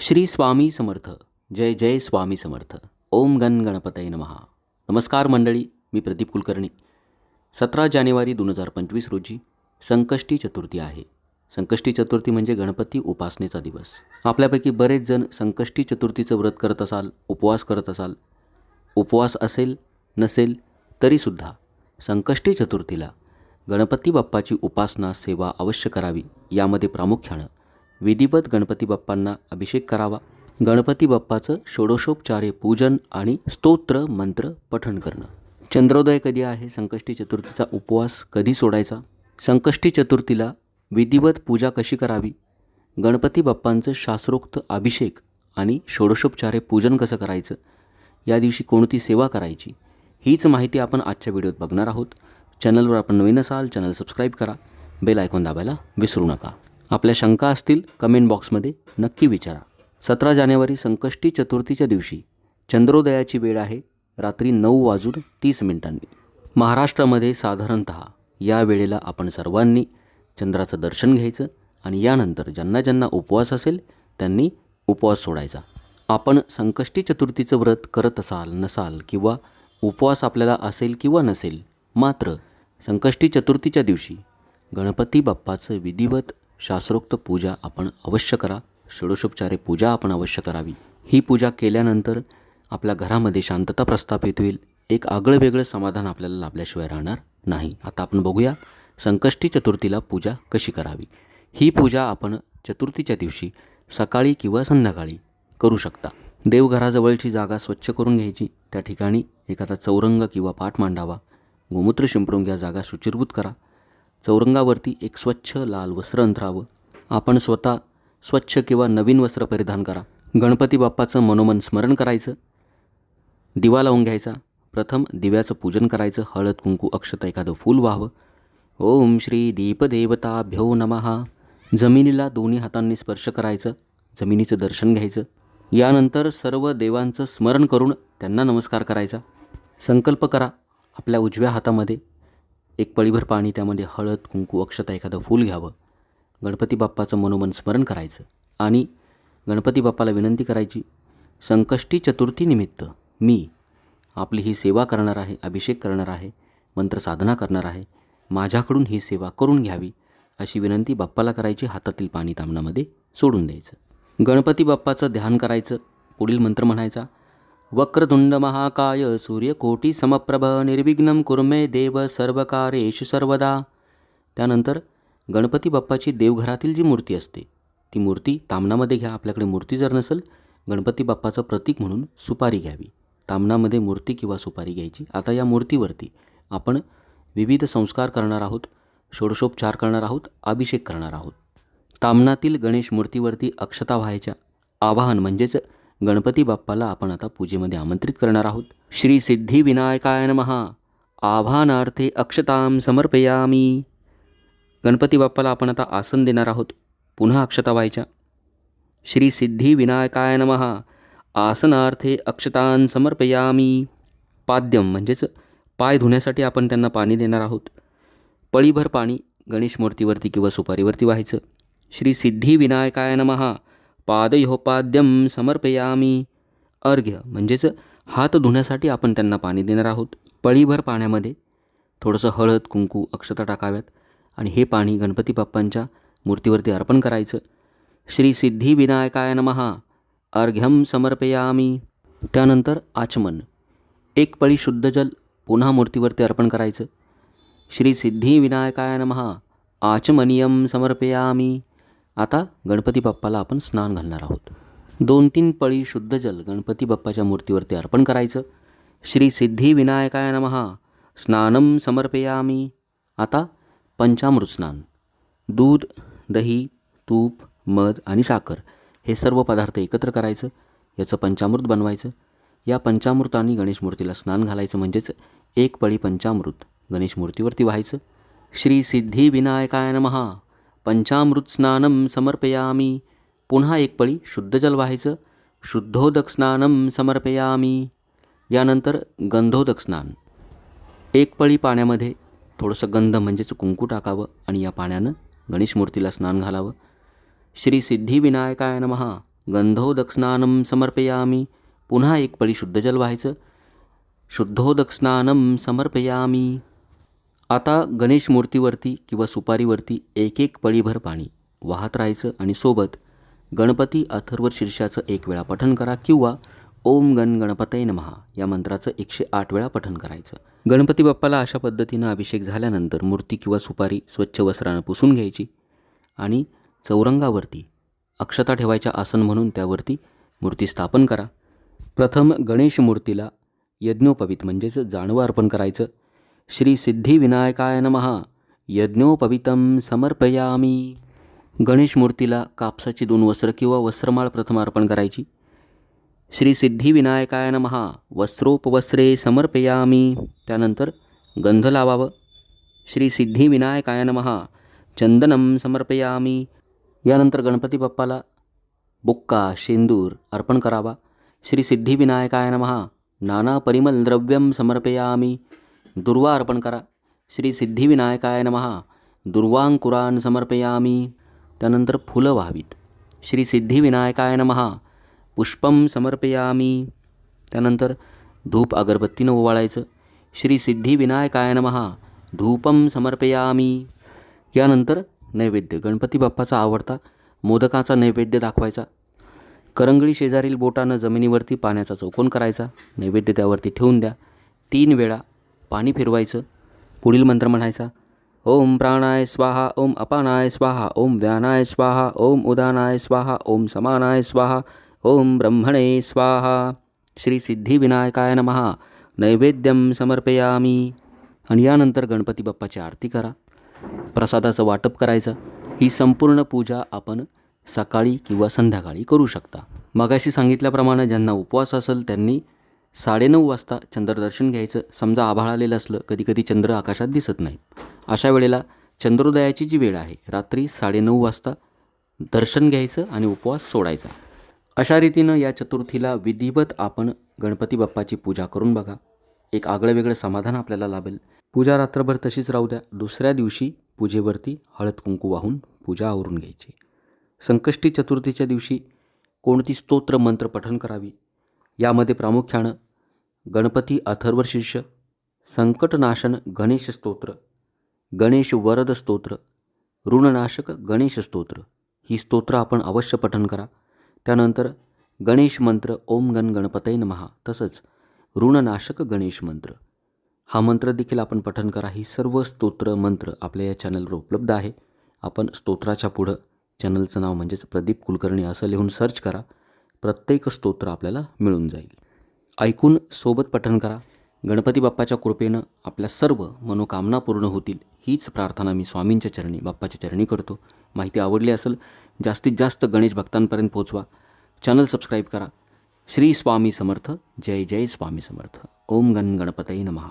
श्री स्वामी समर्थ. जय जय स्वामी समर्थ. ओम गण गणपतय नमहा नमस्कार मंडळी मी प्रदीप कुलकर्णी. सतरा जानेवारी दोन हजार पंचवीस रोजी संकष्टी चतुर्थी आहे. संकष्टी चतुर्थी म्हणजे गणपती उपासनेचा दिवस. आपल्यापैकी बरेच जण संकष्टी चतुर्थीचं व्रत करत असाल उपवास करत असाल. उपवास असेल नसेल तरीसुद्धा संकष्टी चतुर्थीला गणपती बाप्पाची उपासना सेवा अवश्य करावी यामध्ये प्रामुख्यानं विधिवत गणपती बाप्पांना अभिषेक करावा. गणपती बाप्पाचं षोडशोपचारे पूजन आणि स्तोत्र मंत्र पठण करणं. चंद्रोदय कधी आहे? संकष्टी चतुर्थीचा उपवास कधी सोडायचा? संकष्टी चतुर्थीला विधिवत पूजा कशी करावी? गणपती बाप्पांचं शास्त्रोक्त अभिषेक आणि षोडशोपचारे पूजन कसं करायचं? या दिवशी कोणती सेवा करायची? हीच माहिती आपण आजच्या व्हिडिओत बघणार आहोत. चॅनलवर आपण नवीन असाल चॅनल सबस्क्राईब करा. बेल आयकॉन दाबायला विसरू नका. आपल्या शंका असतील कमेंट बॉक्समध्ये नक्की विचारा. सतरा जानेवारी संकष्टी चतुर्थीच्या दिवशी चंद्रोदयाची वेळ आहे रात्री नऊ वाजून तीस मिनिटांनी. महाराष्ट्रामध्ये साधारणत या वेळेला आपण सर्वांनी चंद्राचं दर्शन घ्यायचं आणि यानंतर ज्यांना ज्यांना उपवास असेल त्यांनी उपवास सोडायचा. आपण संकष्टी चतुर्थीचं व्रत करत असाल नसाल किंवा उपवास आपल्याला असेल किंवा नसेल मात्र संकष्टी चतुर्थीच्या दिवशी गणपती बाप्पाचं विधिवत शास्त्रोक्त पूजा आपण अवश्य करा. षोडशोपचारे पूजा आपण अवश्य करावी. ही पूजा केल्यानंतर आपल्या घरामध्ये शांतता प्रस्थापित होईल. एक आगळं वेगळं समाधान आपल्याला लाभल्याशिवाय राहणार नाही. आता आपण बघूया संकष्टी चतुर्थीला पूजा कशी करावी. ही पूजा आपण चतुर्थीच्या दिवशी सकाळी किंवा संध्याकाळी करू शकता. देवघराजवळची जागा स्वच्छ करून घ्यायची. त्या ठिकाणी एखादा चौरंग किंवा पाठ मांडावा गोमूत्र शिंपडून घ्या जागा शुचिरभूत करा. चौरंगावरती एक स्वच्छ लाल वस्त्र अंतरावं. आपण स्वतः स्वच्छ किंवा नवीन वस्त्र परिधान करा. गणपती बाप्पाचं मनोमन स्मरण करायचं. दिवा लावून घ्यायचा. प्रथम दिव्याचं पूजन करायचं. हळद कुंकू अक्षत एखादं फूल व्हावं. ओम श्री दीपदेवताभ्यो नमहा जमिनीला दोन्ही हातांनी स्पर्श करायचं. जमिनीचं दर्शन घ्यायचं. यानंतर सर्व देवांचं स्मरण करून त्यांना नमस्कार करायचा. संकल्प करा. आपल्या उजव्या हातामध्ये एक पळीभर पाणी त्यामध्ये हळद कुंकू अक्षता एखादं फूल घ्यावं. गणपती बाप्पाचं मनोमन स्मरण करायचं आणि गणपती बाप्पाला विनंती करायची संकष्टी चतुर्थीनिमित्त मी आपली ही सेवा करणार आहे अभिषेक करणार आहे मंत्रसाधना करणार आहे माझ्याकडून ही सेवा करून घ्यावी अशी विनंती बाप्पाला करायची हातातील पाणी तामणामध्ये सोडून द्यायचं. गणपती बाप्पाचं ध्यान करायचं पुढील मंत्र म्हणायचा वक्रतुंड महाकाय सूर्यकोटी समप्रभ निर्विघ्न कुर्मे देव सर्वकारेषु सर्वदा. त्यानंतर गणपती बाप्पाची देवघरातील जी मूर्ती असते ती मूर्ती तामणामध्ये घ्या आपल्याकडे मूर्ती जर नसेल गणपती बाप्पाचं प्रतीक म्हणून सुपारी घ्यावी. तामणामध्ये मूर्ती किंवा सुपारी घ्यायची. आता या मूर्तीवरती आपण विविध संस्कार करणार आहोत षोडशोपचार करणार आहोत अभिषेक करणार आहोत. तामणातील गणेश मूर्तीवरती अक्षता व्हायच्या आवाहन म्हणजेच गणपती बाप्पाला आपण आता पूजेमध्ये आमंत्रित करणार आहोत. श्री सिद्धी विनायकाय नमहा आव्हानार्थे अक्षतां समर्पयामी. गणपती बाप्पाला आपण आता आसन देणार आहोत. पुन्हा अक्षता व्हायच्या श्री सिद्धी विनायकाय नमहा आसनार्थे अक्षतान समर्पयामी. पाद्यम म्हणजेच पाय धुण्यासाठी आपण त्यांना पाणी देणार आहोत. पळीभर पाणी गणेश मूर्तीवरती किंवा सुपारीवरती व्हायचं. श्री सिद्धी विनायकाय नमहा पादयोपाद्यम समर्पयामी. अर्घ्य म्हणजेच हात धुण्यासाठी आपण त्यांना पाणी देणार आहोत. पळीभर पाण्यामध्ये. थोडंसं हळद कुंकू अक्षता टाकाव्यात आणि हे पाणी गणपती बाप्पांच्या मूर्तीवरती अर्पण करायचं. श्री सिद्धिविनायकाय नमहा अर्घ्यम समर्पयामी. त्यानंतर आचमन. एक पळी शुद्ध जल पुन्हा मूर्तीवरती अर्पण करायचं. श्री सिद्धिविनायकाय नमहा आचमनियम समर्पयामी. आता गणपती बाप्पाला आपण स्नान घालणार आहोत. दोन तीन पळी शुद्ध जल गणपती बाप्पाच्या मूर्तीवरती अर्पण करायचं. श्री सिद्धी विनायकाय नमहा स्नानम समर्पयामी. आता पंचामृत स्नान. दूध दही तूप मध आणि साखर हे सर्व पदार्थ एकत्र करायचं. याचं पंचामृत बनवायचं. या पंचामृताने गणेश मूर्तीला स्नान घालायचं म्हणजेच एक पळी पंचामृत गणेश मूर्तीवरती व्हायचं. श्री सिद्धी विनायकाय नमहा पंचामृत स्नानम समर्पयामी। पुन्हा एक पळी शुद्ध जल व्हायचं। शुद्धोदक स्नानम समर्पयामी। यानंतर गंधोदक स्नान एक पळी पाण्यामध्ये थोडंसं गंध म्हणजेच कुंकू टाकावं आणि या पाण्यानं गणेश मूर्तीला स्नान घालावं। श्री सिद्धिविनायकाय नमहा गंधोदक समर्पयामी। पुन्हा एक पळी शुद्ध जल व्हायचं। शुद्धोदक स्नानम समर्पयामी। आता गणेश मूर्तीवरती किंवा सुपारीवरती एक एक पळीभर पाणी वाहत राहायचं आणि सोबत गणपती अथर्व शीर्षाचं एक वेळा पठण करा किंवा ओम गण गणपतय नमहा या मंत्राचं एकशे आठ वेळा पठण करायचं. गणपती बाप्पाला अशा पद्धतीनं अभिषेक झाल्यानंतर मूर्ती किंवा सुपारी स्वच्छ वस्त्रानं पुसून घ्यायची आणि चौरंगावरती अक्षता ठेवायच्या आसन म्हणून त्यावरती मूर्ती स्थापन करा. प्रथम गणेश मूर्तीला यज्ञोपवीत म्हणजेच जानवं अर्पण करायचं. श्री सिद्धिविनायकाय नमहा यज्ञोपवितं समर्पयामी. गणेश मूर्तीला कापसाची दोन वस्त्र किंवा वस्त्रमाळ प्रथम अर्पण करायची. श्री सिद्धिविनायकाय नमहा वस्त्रोपवस्त्रे समर्पयामी. त्यानंतर गंध लावावं. श्री सिद्धिविनायकाय नमहा चंदनम समर्पयामी. यानंतर गणपती बाप्पाला बुक्का शेंदूर अर्पण करावा. श्री सिद्धिविनायकाय नमहा नाना परिमल द्रव्यम समर्पयामी. दुर्वा अर्पण करा. श्री सिद्धिविनायकाय नमहा दुर्वांकुरान समर्पयामी. त्यानंतर फुलं व्हावीत. श्री सिद्धिविनायकाय नमहा पुष्पम समर्पयामी. त्यानंतर धूप अगरबत्तीनं ओवाळायचं. श्री सिद्धिविनायकाय नमहा धूपम समर्पयामी. यानंतर नैवेद्य. गणपती बाप्पाचा आवडता मोदकाचा नैवेद्य दाखवायचा. करंगळी शेजारील बोटानं जमिनीवरती पाण्याचा चौकोन करायचा. नैवेद्य त्यावरती ठेवून द्या. तीन वेळा पाणी फिरवायचं. पुढील मंत्र म्हणायचा ओम प्राणाय स्वाहा ओम अपानाय स्वाहा ओम व्यानाय स्वाहा ओम उदानाय स्वाहा ओम समानाय स्वाहा ओम ब्रह्मणे स्वाहा. श्री सिद्धिविनायकाय नमहा. नैवेद्यम समर्पयामी. आणि यानंतर गणपती बाप्पाची आरती करा. प्रसादाचं वाटप करायचं. ही संपूर्ण पूजा आपण सकाळी किंवा संध्याकाळी करू शकता. मगाशी सांगितल्याप्रमाणे ज्यांना उपवास असेल त्यांनी साडेनऊ वाजता चंद्रदर्शन घ्यायचं. समजा आभाळ आलेलं असलं कधी कधी चंद्र आकाशात दिसत नाही. अशा वेळेला चंद्रोदयाची जी वेळ आहे रात्री साडेनऊ वाजता दर्शन घ्यायचं आणि उपवास सोडायचा. अशा रीतीनं या चतुर्थीला विधिवत आपण गणपती बाप्पाची पूजा करून बघा. एक आगळं वेगळं समाधान आपल्याला लाभेल. पूजा रात्रभर तशीच राहू द्या. दुसऱ्या दिवशी पूजेवरती हळद कुंकू वाहून पूजा आवरून घ्यायची. संकष्टी चतुर्थीच्या दिवशी कोणती स्तोत्र मंत्र पठण करावी? यामध्ये प्रामुख्यानं गणपती अथर्वशीर्ष संकटनाशन गणेश स्तोत्र गणेश वरद स्तोत्र ऋणनाशक गणेश स्तोत्र. ही स्तोत्र आपण अवश्य पठन करा. त्यानंतर गणेश मंत्र ओम गण गणपतय नमहा तसंच ऋणनाशक गणेश मंत्र. हा मंत्र देखील आपण पठन करा. ही सर्व स्तोत्र मंत्र आपल्या या चॅनलवर उपलब्ध आहे. आपण स्तोत्राच्या पुढं चॅनलचं नाव म्हणजेच प्रदीप कुलकर्णी असं लिहून सर्च करा. प्रत्येक स्तोत्र आपल्याला मिळून जाईल. ऐकून सोबत पठण करा. गणपती बाप्पाच्या कृपेनं आपल्या सर्व मनोकामना पूर्ण होतील हीच प्रार्थना मी स्वामींच्या चरणी बाप्पाच्या चरणी करतो. माहिती आवडली असेल जास्तीत जास्त गणेश भक्तांपर्यंत पोचवा चॅनल सबस्क्राईब करा. श्री स्वामी समर्थ. जय जय स्वामी समर्थ. ओम गण गणपतई नमहा